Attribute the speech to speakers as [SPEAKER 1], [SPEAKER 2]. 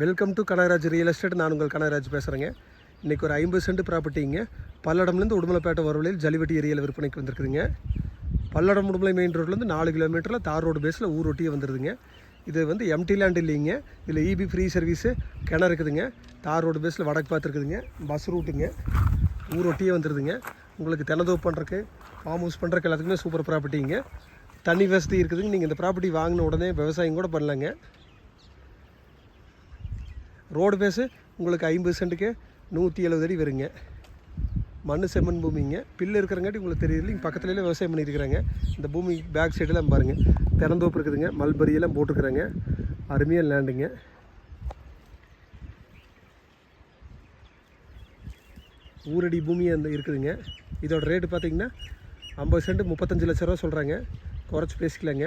[SPEAKER 1] Welcome to Kanagaraj real estate நான் உங்கள் கனகராஜ் பேசுகிறேங்க இன்றைக்கி ஒரு ஐம்பது சென்ட் ப்ராப்பர்ட்டிங்க பல்லடம்லேருந்து உடுமலைப்பேட்டை வர வழியில் ஏரியாவில் விற்பனைக்கு வந்திருக்குதுங்க. பல்லடம் உடுமலை மெயின் ரோட்லேருந்து நாலு கிலோமீட்டரில் தார் ரோடு பேஸில் ஊர் ஒட்டியே வந்துடுதுங்க இது வந்து எம்டி லேண்ட் இல்லைங்க. இதில் இபி ஃப்ரீ சர்வீஸு கிணறு இருக்குதுங்க. தார் ரோடு பேஸில் வடக்கு பார்த்துருக்குதுங்க பஸ் ரூட்டுங்க ஊர் ஒட்டியே வந்துடுதுங்க உங்களுக்கு தினதோப்பு பண்ணுறக்கு ஃபார்ம் ஹவுஸ் பண்ணுறக்கு எல்லாத்துக்குமே சூப்பர் ப்ராப்பர்ட்டிங்க தண்ணி வசதி இருக்குதுங்க. நீங்கள் இந்த ப்ராப்பர்ட்டி வாங்கின உடனே விவசாயம் கூட பண்ணலங்க. ரோடு பேஸு உங்களுக்கு ஐம்பது சென்ட்டுக்கு நூற்றி எழுபது அடி வருங்க. மண் செம்மண் பூமிங்க. பில்லு இருக்கிறங்காட்டி உங்களுக்கு தெரியல இங்கே பக்கத்துலேயே விவசாயம் பண்ணியிருக்கிறாங்க இந்த பூமி பேக் சைடெல்லாம் பாருங்கள் திறந்தோப்பு இருக்குதுங்க மல்பரியெல்லாம் போட்டுருக்குறாங்க. அருமையாக லேண்டுங்க ஊரடி பூமி அந்த இருக்குதுங்க. இதோட ரேட்டு பார்த்தீங்கன்னா ஐம்பது சென்ட் முப்பத்தஞ்சு லட்ச ரூபா சொல்கிறாங்க குறைச்சி பேசிக்கலாங்க.